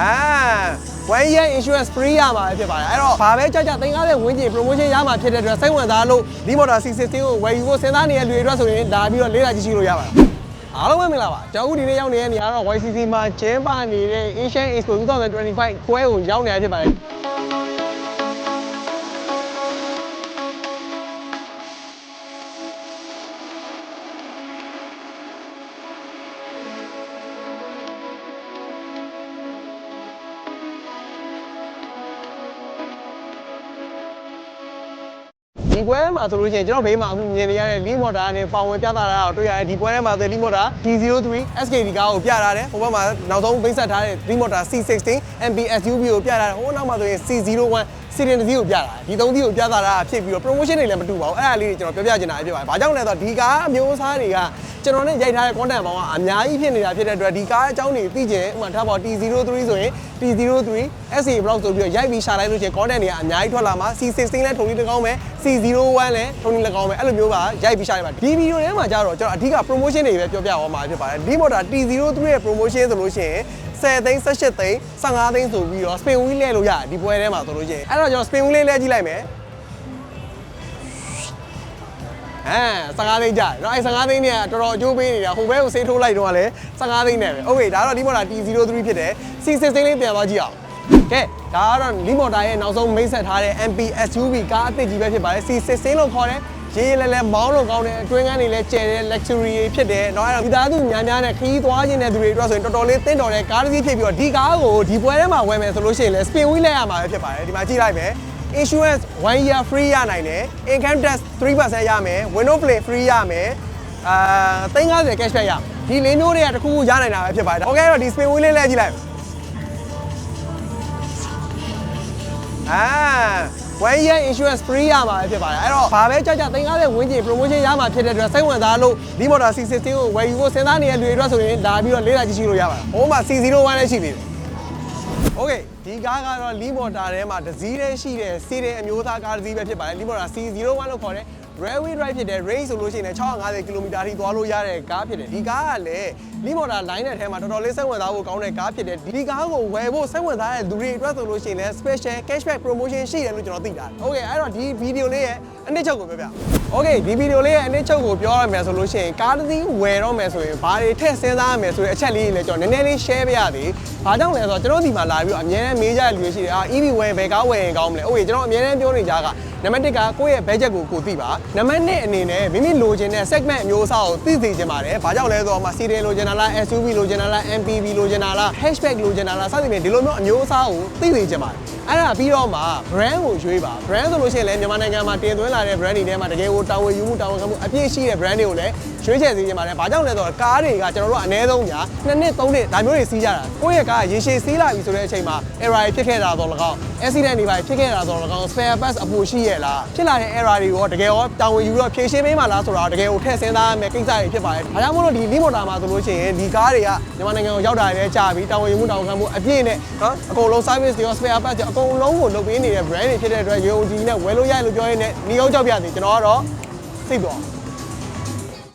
အာ one year insurance free ရမှာပဲဖြစ်ပါတယ်အဲ့တော့ဘာပဲကြောက်ကြ350ဝန်းကျင် promotion ရမှာဖြစ်တဲ့အတွက်စိတ်ဝင်စားလို့ဒီ motor C16 ကိုဝယ်ယူဖို့စဉ်းစားနေတဲ့လူတွေအတွက်ဆိုရင်လာပြီးတော့လေ့လာကြည့်ရှုလို့ရပါတယ်အားလုံးပဲမင်္ဂလာပါကျွန်တော်တို့ဒီနေ့ရောက်နေတဲ့နေရာတော့ YCC မှာကျင်းပနေတဲ့ Asian Expo 2025ပွဲကိုရောက်နေတာဖြစ်ပါတယ် ဒီပွဲမှာဆိုလို့ရှိရင်ကျွန်တော်ဘေးမှာအခုမြင်နေရတဲ့ Lee Motor နဲ့ပေါဝင်ပြသတာတော့တွေ့ရတယ်ဒီပွဲထဲမှာဆို Lee Motor D03 SKD ကားကိုပြထားတယ်ဟိုဘက်မှာနောက်ဆုံးပိတ်ဆက်ထားတဲ့ Lee Motor C16 MB SUV ကိုပြထားတယ်ဟိုနောက်မှာဆိုရင် C01 စီရင်တစ်စီးကိုပြတာဒီသုံးစီးကိုပြတာတာဖြစ်ပြီးတော့ promotion တွေလည်းမတူပါဘူးအဲ့ဒါလေးတွေကျွန်တော်ပြောပြချင်တာဖြစ်ပါတယ်။ဘာကြောင့်လဲဆိုတော့ဒီကားအမျိုးအစားတွေက ကျွန်တော်နဲ့ရိုက်ထားတဲ့ content ပေါင်းကအများကြီးဖြစ်နေတာဖြစ်တဲ့အတွက်ဒီကားအကြောင်းတွေသိချင်ဥပမာထားပါ T03 ဆိုရင် T03 SA block ဆိုပြီးတော့ရိုက်ပြီးရှာလိုက်လို့ရှိရင် content တွေကအများကြီးထွက်လာမှာ C16 လည်းထုံလေးတစ်ကောင်းပဲ C01 လည်းထုံလေးတစ်ကောင်းပဲအဲ့လိုမျိုးပါရိုက်ပြီးရှာလိုက်ပါဒီဗီဒီယိုထဲမှာကျတော့ကျွန်တော်အဓိက promotion တွေပဲပြောပြသွားမှာဖြစ်ပါတယ်ဒီ motor T03 ရဲ့ promotion ဆိုလို့ရှိရင်10သိန်း18သိန်း15သိန်းဆိုပြီးတော့ spin wheel လဲလို့ရတယ်ဒီပွဲထဲမှာဆိုလို့ရှိရင်အဲ့တော့ကျွန်တော် spin wheel လေးလဲကြည့်လိုက်မယ် အဲ15သိန်းကြာတယ်เนาะအဲ15သိန်းเนี่ยတော်တော်အကျိုးပေးနေတာဟိုဘဲကိုဆေးထိုးလိုက်တော့လည်း15သိန်းနဲ့ပဲโอเคဒါတော့ဒီမော်တာ T03 ဖြစ်တယ် C16 လေးပြန်သွားကြည့်အောင်ကဲဒါကတော့လီမော်တာရဲ့နောက်ဆုံးမိတ်ဆက်ထားတဲ့ MP SUV ကားအသစ်ကြီးပဲဖြစ်ပါတယ် C16 လို့ခေါ်တယ်ရေးရဲလဲလဲမောင်းလို့ကောင်းတယ်အတွင်းကန်းတွေလည်းကျယ်တယ် luxury တွေဖြစ်တယ်เนาะအဲ့တော့ဒီသားသူများများနဲ့ခရီးသွားခြင်းတဲ့သူတွေအတွက်ဆိုရင်တော်တော်လေးတင့်တော်တဲ့ကားတစ်စီးဖြစ်ပြီးတော့ဒီကားကိုဒီပွဲထဲမှာဝယ်မယ်ဆိုလို့ရှိရင်လည်း spin wheel လဲရမှာပဲဖြစ်ပါတယ်ဒီမှာကြည့်လိုက်မယ် insurance 1 year free ရနိုင်တယ် income tax 3%ရမယ် window play free ရမယ်အာ350 cashback ရဒီလေးမျိုးတွေကတစ်ခုခုရနိုင်တာပဲဖြစ်ပါတယ်။ Okay တော့ဒီ spin wheel လေးလဲကြည့်လိုက်။အာ one year insurance free ရမှာပဲဖြစ်ပါတယ်။အဲ့တော့ဘာပဲကြကြ350ဝန်းကျင် promotion ရမှာဖြစ်တဲ့အတွက်စိတ်ဝင်စားလို့ D Motor C60 ကိုဝယ်ယူဖို့စဉ်းစားနေတဲ့လူတွေအတွက်ဆိုရင်လာပြီးတော့လေ့လာကြည့်ရှုလို့ရပါတယ်။ဟိုမှာ C01 လည်းရှိသေးတယ်။ Okay ဒီကားကတော့ Lee Motor ထဲမှာတစ်စီးတည်းရှိတဲ့စီးတဲ့အမျိုးသားကားတစ်စီးပဲဖြစ်ပါတယ် Lee Motor C01 လို့ခေါ်တဲ့ railway drive ဖြစ်တဲ့ range ဆိုလို့ရှိရင်650 km ထိသွားလို့ရတဲ့ကားဖြစ်တယ်ဒီကားကလည်း Lee Motor line တဲ့ထဲမှာတော်တော်လေးစိတ်ဝင်စားဖို့ကောင်းတဲ့ကားဖြစ်တယ်ဒီကားကိုဝယ်ဖို့စိတ်ဝင်စားတဲ့သူတွေအတွက်ဆိုလို့ရှိရင်လည်း special cashback promotion ရှိတယ်လို့ကျွန်တော်သိတာ။ Okay အဲ့တော့ဒီဗီဒီယိုလေးရဲ့အနည်းချုပ်ကိုပြောပြ။ Okay ဒီဗီဒီယိုလေးရဲ့အနည်းချုပ်ကိုပြောရမယ်ဆိုလို့ရှိရင်ကားတစ်စီးဝယ်တော့မယ်ဆိုရင်ဘာတွေထည့်စဉ်းစားရမယ်ဆိုတဲ့အချက်လေးတွေလည်းကျွန်တော်နည်းနည်းလေး share ပေးရသေး။ဘာကြောင့်လဲဆိုတော့ကျွန်တော်ဒီမှာလာပြီးတော့အများနဲ့မေးကြတဲ့လူတွေရှိတယ်။အာ EV ဝယ်ဘယ်ကားဝယ်ရင်ကောင်းမလဲ။ Okay ကျွန်တော်အများနဲ့ပြောနေကြကနံပါတ်1ကကိုယ့်ရဲ့ budget ကိုကိုသိပါ။နံပါတ်2အနေနဲ့မိမိလိုချင်တဲ့ segment အမျိုးအစားကိုသိသိချင်ပါတယ်။ဘာကြောင့်လဲဆိုတော့မှ sedan လိုချင်တာလား SUV လိုချင်တာလား MPV လိုချင်တာလား hatchback လိုချင်တာလားစသဖြင့်ဒီလိုမျိုးအမျိုးအစားကိုသိသိချင်ပါတယ်။အဲ့ဒါပြီးတော့မှ brand ကိုရွေးပါ brand ဆိုလို့ရှိရင်လည်းမြန်မာနိုင်ငံမှာတင်သွင်းလာတဲ့ brand တွေထဲမှာတကယ်ကိုတာဝန်ယူမှုတာဝန်ခံမှုအပြည့်ရှိတဲ့ brand တွေကိုလည်းရွေးချယ်စေချင်ပါတယ်။ဘာကြောင့်လဲဆိုတော့ကားတွေကကျွန်တော်တို့အနည်းဆုံးညာနှစ်နှစ်သုံးနှစ်ဒါမျိုးတွေစီးကြတာ။ကိုယ့်ရဲ့ကားရေရှည်စီးလာပြီဆိုတဲ့အချိန်မှာ error တွေဖြစ်ခဲ့တာတော့လကောက် accident တွေပါဖြစ်ခဲ့တာတော့လကောက် spare parts အပူရှိရဲ့လားဖြစ်လာတဲ့ error တွေရောတကယ်ရောတာဝန်ယူပြီးတော့ဖြေရှင်းပေးမှလားဆိုတော့တကယ်ကိုထည့်စဉ်းစားရမယ့်ကိစ္စတွေဖြစ်ပါတယ်။ဒါကြောင့်မို့လို့ဒီ Lee Motor မှာဆိုလို့ရှိရင်ဒီကားတွေကမြန်မာနိုင်ငံကိုရောက်တာလည်းကြာပြီတာဝန်ယူမှုတာဝန်ခံမှုအပြည့်နဲ့နော်အကုန်လုံး service တွေရော spare parts တွေအကုန်လုံးကိုလုပ်ပေးနေတဲ့ brand တွေဖြစ်တဲ့အတွက်ရုံကြည်နဲ့ဝယ်လို့ရလို့ပြောရင်းနဲ့နေအောင်ကြောက်ပြသည်ကျွန်တော်ကတော့သိတော့